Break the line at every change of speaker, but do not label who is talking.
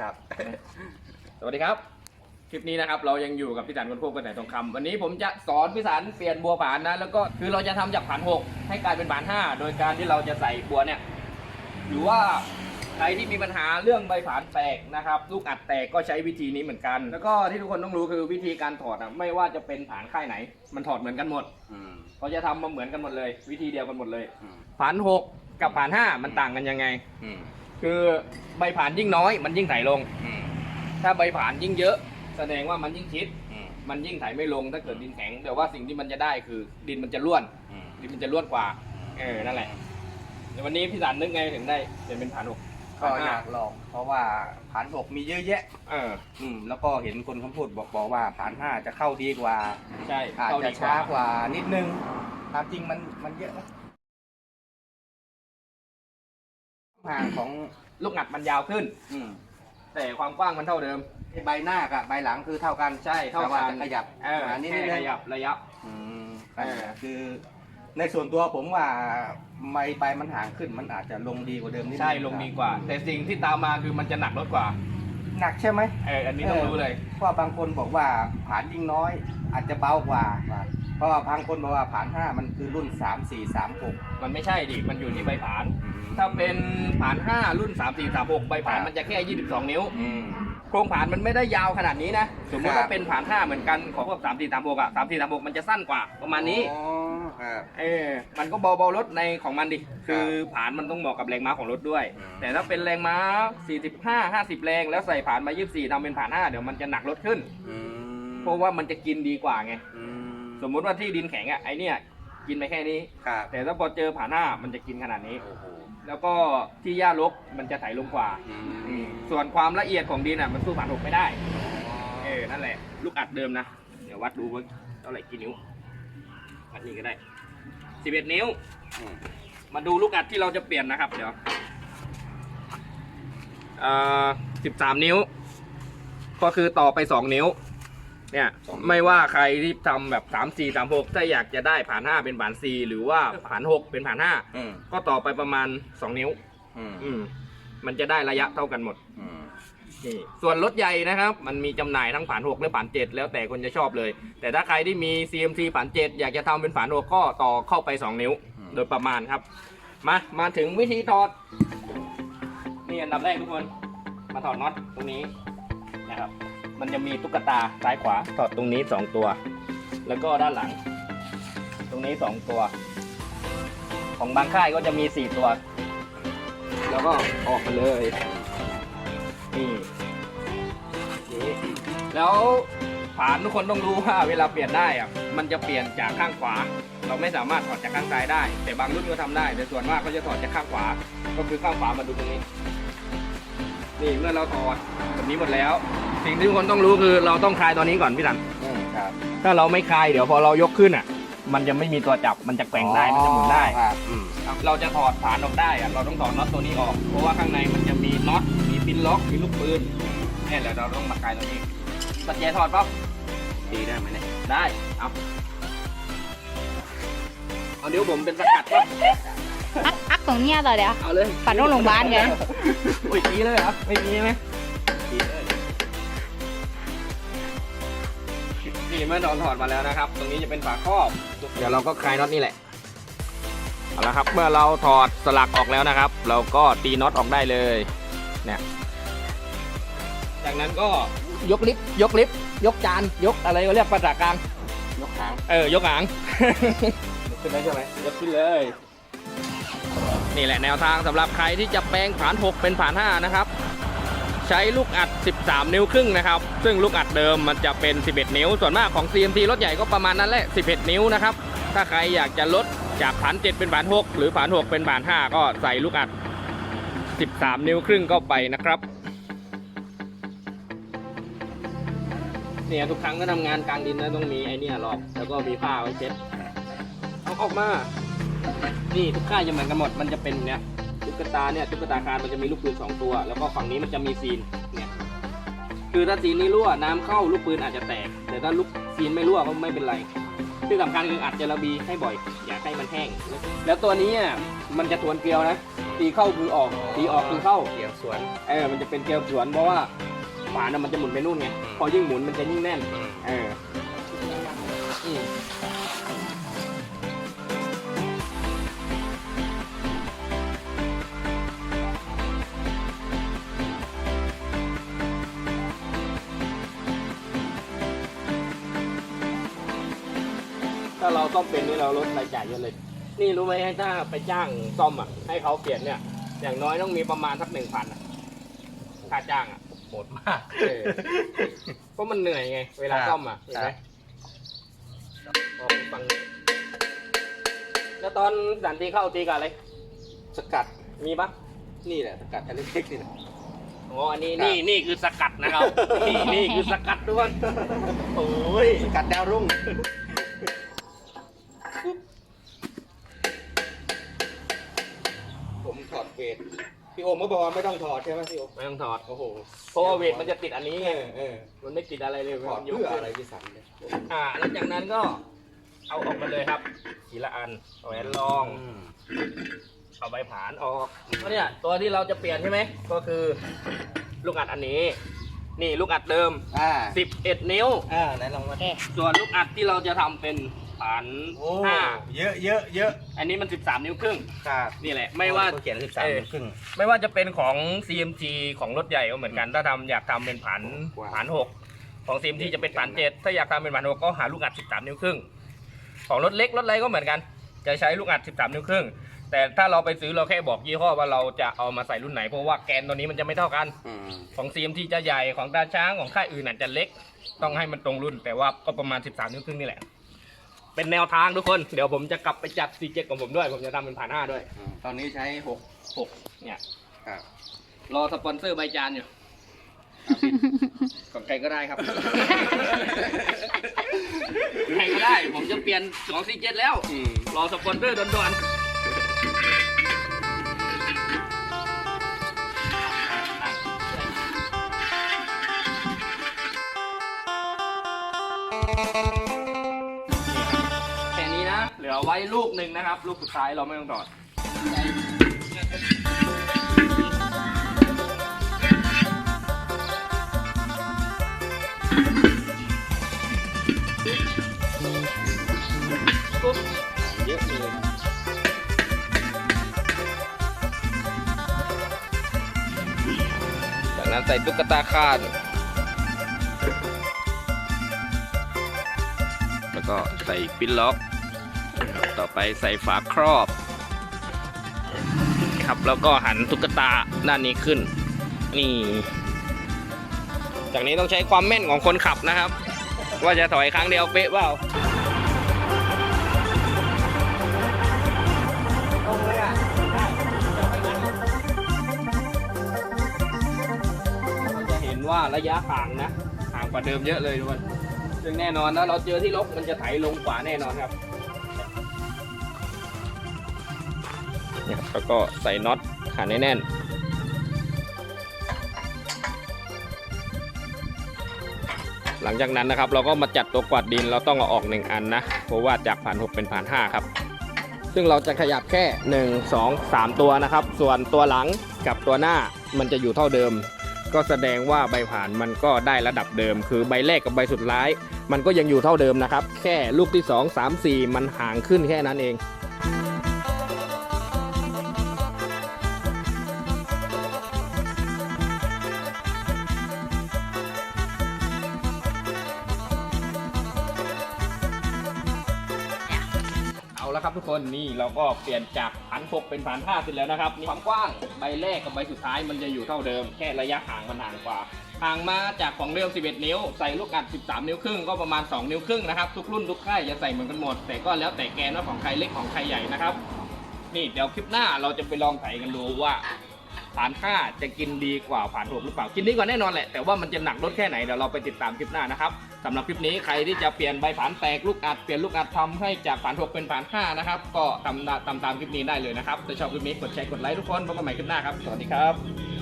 ครับ
สวัสดีครับ คลิปนี้นะครับเรายังอยู่กับพี่สันคนพวกกันไหนทองคำวันนี้ผมจะสอนพี่สันเปลี่ยนบัวผานนะแล้วก็คือเราจะทำจากผานหกให้กลายเป็นผานห้าโดยการที่เราจะใส่บัวเนี่ยหรือว่าใครที่มีปัญหาเรื่องใบผานแตกนะครับ ลูกอัดแตกก็ใช้วิธีนี้เหมือนกัน แล้วก็ที่ทุกคนต้องรู้คือวิธีการถอดอะไม่ว่าจะเป็นผานค่ายไหน มันถอดเหมือนกันหมด
อืม
เขาจะทำมาเหมือนกันหมดเลย วิธีเดียวกันหมดเลย
อืม
ผานหกกับผานห้ามันต่างกันยังไง
อืม
คือใบผานยิ่งน้อยมันยิ่งไถลง
อืม
ถ้าใบผานยิ่งเยอะ แสดงว่ามันยิ่งชิด
อืม
มันยิ่งไถไม่ลงถ้าเกิดดินแข็งแต่ว่าสิ่งที่มันจะได้คือ ดินมันจะร่วน
อืม
ดินมันจะร่วนกว่า เออนั่นแหละเดี๋ยววันนี้พี่สันนึกไงถึงได้เปลี่ยนเป็นผานหก
ก็อยากลอง เพราะว่าผานหกมีเยอะแยะ
เออ
อืม แล้วก็เห็นคนเขาพูดบอกบอกว่าผานห้าจะเข้าดีกว่า
ใช่
อาจ
เข้า
จะ
ดีก
ช้า
ว่าก
ว่านิดนึงตามจริงมันมันเยอะนะ ห่างของ
ลูกหนัดมันยาวขึ้น
อืม
แต่ความกว้างมันเท่าเดิม
ใบหน้ากับใบหลังคือเท่ากัน
ใช่เท่ากัน
แต่ว่จะขยับ
เออ
มานิด
แค่
นึง
ขยับระยะ
อืม
เออ
คือ ในส่วนตัวผมว่าใบใบมันห่างขึ้นมันอาจจะลงดีกว่าเดิมนิดนึง
ใช่ลงดีกว่า แต่สิ่งที่ตามมาคือมันจะหนักรถกว่า
หนักใช่ไหม
เอออันนี้ต้องรู้เลย
เพราะบางคนบอกว่าผานยิ่งน้อย อาจจะเบากว่า เพราะว่าบางคนบอกว่าผานห้ามันคือรุ่น3 4 3 6
มันไม่ใช่ดิ มันอยู่ที่ใบผานถ้าเป็นผาน 5 รุ่น 3 4 3 6 ใบผานมันจะแค่ 22 นิ้ว
อืม
โครงผานมันไม่ได้ยาวขนาดนี้นะ สมมติ
ครับ
ว่าเป็นผาน 5 เหมือนกันของพวก3 4 3 6อะ3 4 3 6 มันจะสั้นกว่าประมาณนี้
อ๋อครับ
เออ มันก็เบาๆรถในของมันดิ คือผานมันต้องเหมาะกับแรงม้าของรถด้วย
อืม
แต่ถ้าเป็นแรงม้า 45 50 แรง แล้วใส่ผานมา 24ทำเป็นผาน 5 เดี๋ยวมันจะหนักรถขึ้น
อืม
เพราะว่ามันจะกินดีกว่าไง
อืม
สมมุติว่าที่ดินแข็งอะไอเนี่ยกินไปแค่นี้
ครับ
แต่ถ้าพอเจอผานห้ามันจะกินขนาดนี้
โอ้โห
แล้วก็ที่หญ้ารกมันจะไถลงกว่า
อืม
ส่วนความละเอียดของดินอะมันสู้ผานหกไม่ได้ เออ นั่นแหละ ลูกอัดเดิมนะ เดี๋ยววัดดูว่าเท่าไหร่กี่นิ้ววัดนี่ก็ได้11นิ้ว
อืม
มาดูลูกอัดที่เราจะเปลี่ยนนะครับ เดี๋ยวเอ่อ13นิ้ว ก็คือต่อไป2นิ้ว เนี่ยไม่ว่าใครที่ทำแบบ3 4 3 6ถ้าอยากจะได้ผ่าน5เป็นผ่าน4หรือว่าผ่าน6เป็นผ่าน
อืม
5ก็ต่อไปประมาณ2นิ้ว
อืม
อืมมันจะได้ระยะเท่ากันหมด
อืม
นี่ส่วนรถใหญ่นะครับ มันมีจำหน่ายทั้งผ่าน6และผ่าน7แล้วแต่คนจะชอบเลย แต่ถ้าใครที่มี CMC ผ่าน7อยากจะทำเป็นผ่าน6ก็ต่อเข้าไป2นิ้วโดยประมาณครับ มามาถึงวิธีถอดนี่อันดับแรกทุกคน มาถอดน็อตตรงนี้นะครับ มันจะมีตุ๊กตาซ้ายขวาถอดตรงนี้ 2 ตัว แล้วก็ด้านหลัง ตรงนี้ 2 ตัว ของบางค่ายก็จะมี 4 ตัว แล้วก็ออกมาเลยนี่นี่แล้วผานทุกคนต้องรู้ว่าเวลาเปลี่ยนได้อะมันจะเปลี่ยนจากข้างขวา เราไม่สามารถถอดจากข้างซ้ายได้ แต่บางรุ่นก็ทำได้ แต่ส่วนมากเขาจะถอดจากข้างขวา ก็คือข้างขวามาดูตรงนี้ นี่เมื่อเราถอดแบบนี้หมดแล้ว สิ่งที่ทุกคนต้องรู้คือเราต้องคลายตัวนี้ก่อนพี่สัน
อืมครับ
ถ้าเราไม่คลายเดี๋ยวพอเรายกขึ้นอะ มันจะไม่มีตัวจับมันจะแกว่งได้มันจะหมุนได้
ครับอืม
เราจะถอดฐานออกได้อะเราต้องถอดน็อตตัวนี้ออก เพราะว่าข้างในมันจะมีน็อตมีปินล็อกมีลูกปืนเนี่ยเดี๋ยวเราต้องมาคลายตัวนี้ปัจเจถอดปั๊บ
ดีได้ไหมเนี่ย
ได้เอาเอานิ้วผมเป็นสกัดปั๊บ
อักอักตรงเนี้ยต่อเดี๋ยว
เอาเลย
ปัดโรงพยาบาลไง
อุ้ยตีเลยเหรอไม่มีไหมตีเลย นี่เมื่อเราถอดมาแล้วนะครับ ตรงนี้จะเป็นฝาครอบ เดี๋ยวเราก็คลายน็อตนี่แหละเอาละครับเมื่อเราถอดสลักออกแล้วนะครับ เราก็ตีน็อตออกได้เลยเนี่ยจากนั้นก็ยกลิฟต์ยกลิฟต์ยกจานยกอะไรก็เรียกภาษากลาง
ยกหาง
เออยกหาง
ยกขึ้นได้ใช่ไหม
ยกขึ้นเลย นี่แหละแนวทางสำหรับใครที่จะแปลงผ่าน 6 เป็นผ่าน 5 นะครับ ใช้ลูกอัด 13 นิ้วครึ่งนะครับ ซึ่งลูกอัดเดิมมันจะเป็น 11 นิ้ว ส่วนมากของ CMT รถใหญ่ก็ประมาณนั้นแหละ 11 นิ้วนะครับ ถ้าใครอยากจะลดจากผ่าน7เป็นผ่าน6หรือผ่าน6เป็นผ่าน5ก็ใส่ลูกอัด 13 นิ้วครึ่งเข้าไปนะครับเนี่ยทุกครั้งก็ทำงานกลางดินนะต้องมีไอเนี่ยรอบแล้วก็มีผ้าไว้เช็ดเอาออกมา นี่ทุกค่ายจะเหมือนกันหมดมันจะเป็นเนี่ย ตุ๊กตาเนี่ยตุ๊กตาคารมันจะมีลูกปืนสองตัว แล้วก็ฝั่งนี้มันจะมีซีนเนี่ยคือถ้าซีนนี้รั่วน้ำเข้าลูกปืนอาจจะแตก แต่ถ้าลูกซีนไม่รั่วก็ไม่เป็นไรที่สำคัญคืออัดเจลาบีให้บ่อย อย่าให้มันแห้ง แล้วตัวนี้อะมันจะทวนเกลียวนะ
อืม
ตีเข้าคือออกตีออกคือเข้า
เกี่ยวสวน
เออมันจะเป็นเกลียวสวนเพราะว่าฝาน่ะมันจะหมุนไปนู่นไง
อืม
พอยิ่งหมุนมันจะยิ่งแน่น
อืม
เอออืาเราซ่อมเป็นนี่เราลดรายจ่ายเยอะเลย นี่รู้ไหมให้ถ้าไปจ้างซ่อมอะให้เขาเปลี่ยนเนี่ย อย่างน้อยต้องมีประมาณสักหนึ่งพันอะค่าจ้างอะ
โหดมาก
เออเพราะมันเหนื่อยไง เวลา
ครับ
ซ่อมอะเห็นไหม
ครับ
ออกฟังแล้วตอนสันตีเข้าตีกับอะไร
สกัด
มีปะ
นี่แหละสกัดอันเล็กๆนี่แหละ
อ๋ออันนี้
ครับ
นี่นี่คือสกัดนะครับ นี่นี่คือสกัดทุกคนโอ้ย
สกัดดาวรุ่ง ผมถอดเวทพี่โอมก็บอกว่าไม่ต้องถอดใช่ไหมพี่โอม
ไม่ต้องถอด
โอ้โห
เพราะว่าเวทมันจะติดอันนี้
เอ
ไง
อเออ
มันไม่ติดอะไรเลย
ถอด
มันยก
เพื่อ
ขึ้น
อะไรพี่สันเนี่ย
อ่าแล้วจากนั้นก็เอาออกมาเลยครับ ทีละอันเอาแหวนรอง
อืม
เอาใบผานออกก็เนี่ยตัวที่เราจะเปลี่ยนใช่ไหมก็คือ ลูกอัดอันนี้ นี่ลูกอัดเดิม
อ่า
11นิ้ว
อ่าไหนลองมา
โอเค
ส่วนลูกอัดที่เราจะทำเป็น ผาน
โอ้
ห้า
เยอะเยอะเยอะ
อันนี้มัน 13 นิ้วครึ่ง
ครับ
นี่แหละ ไม่ว่า
เขียนสิบสาม
เออ
ครึ่ง
ไม่ว่าจะเป็นของ CMG ของรถใหญ่ก็เหมือนกัน ถ้าทำอยากทำเป็นผาน
ว้าว
ผานหกของ CMG จะเป็นผานเจ็ดถ้าอยากทำเป็นผานหกก็หาลูกอัด 13 นิ้วครึ่ง ของรถเล็กรถอะไรก็เหมือนกัน จะใช้ลูกอัด 13 นิ้วครึ่ง แต่ถ้าเราไปซื้อเราแค่บอกยี่ห้อว่าเราจะเอามาใส่รุ่นไหน เพราะว่าแกนตัวนี้มันจะไม่เท่ากัน
อืม
ของ CMT จะใหญ่ของตาช้างของค่ายอื่นอาจจะเล็ก ต้องให้มันตรงรุ่น แต่ว่าก็ประมาณ 13 นิ้วครึ่งนี่แหละ เป็นแนวทางทุกคน เดี๋ยวผมจะกลับไปจัด C7 ของผมด้วย ผมจะทำเป็นผ่านห้าด้วย
อืมตอนนี้ใช้หก
6เนี่ย
ครับ
รอสปอนเซอร์ใบจานอยู่ ของใครก็ได้ครับ ใครก็ได้ ผมจะเปลี่ยนของ C7 แล้ว
อืม
รอสปอนเซอร์ด่วนๆแค่นี้นะ เหลือไว้ลูกหนึ่งนะครับ ลูกสุดท้ายเราไม่ต้องถอด เยอะเลยจากนั้นใส่ตุ๊กตาคาด แล้วก็ใส่ปิ้นล็อก ต่อไปใส่ฝาครอบ ครับแล้วก็หันตุ๊กตาด้านนี้ขึ้น นี่ จากนี้ต้องใช้ความแม่นของคนขับนะครับ ว่าจะถอยครั้งเดียวเป๊ะเปล่าเราจะเห็นว่าระยะห่างนะ ห่างกว่าเดิมเยอะเลยทุกคนซึ่งแน่นอนถ้าเราเจอที่ลกมันจะไถลงกว่าแน่นอนครับ นี่ยครับแล้วก็ใส่น็อตขันให้แน่นหลังจากนั้นนะครับเราก็มาจัดตัวกวาดดินเราต้องเอาออกหนึ่งอันนะเพราะว่าจากผ่านหกเป็นผ่านห้าครับ ซึ่งเราจะขยับแค่ 1 2 3 ตัวนะครับ ส่วนตัวหลังกับตัวหน้ามันจะอยู่เท่าเดิม ก็แสดงว่าใบผ่านมันก็ได้ระดับเดิม คือใบแรกกับใบสุดท้าย มันก็ยังอยู่เท่าเดิมนะครับ แค่ลูกที่ 2 3 4 มันห่างขึ้นแค่นั้นเอง เอาละครับทุกคนนี่เราก็เปลี่ยนจากพันหกเป็นพันห้าเสร็จแล้วนะครับความกว้างใบแรกกับใบสุดท้ายมันจะอยู่เท่าเดิม แค่ระยะห่างมันห่างกว่าห่างมาจากของเดิม11 นิ้ว ใส่ลูกอัด 13 นิ้วครึ่งก็ประมาณ 2 นิ้วครึ่งนะครับ ทุกรุ่นทุกค่ายจะใส่เหมือนกันหมด แต่ก็แล้วแต่แกนว่าของใครเล็กของใครใหญ่นะครับ นี่เดี๋ยวคลิปหน้าเราจะไปลองใส่กันดูว่าผ่านห้าจะกินดีกว่าผ่านหกหรือเปล่า กินดีกว่าแน่นอนแหละ แต่ว่ามันจะหนักลดแค่ไหนเดี๋ยวเราไปติดตามคลิปหน้านะครับ สำหรับคลิปนี้ใครที่จะเปลี่ยนใบผ่านแตกลูกอัดเปลี่ยนลูกอัดทำให้จากผ่านหกเป็นผ่านห้านะครับก็ทำตามตามคลิปนี้ได้เลยนะครับถ้าชอบคลิปนี้กดแชร์กดไลค์ทุกคนพบกันใหม่คลิปหน้าครับสวัสดีครับ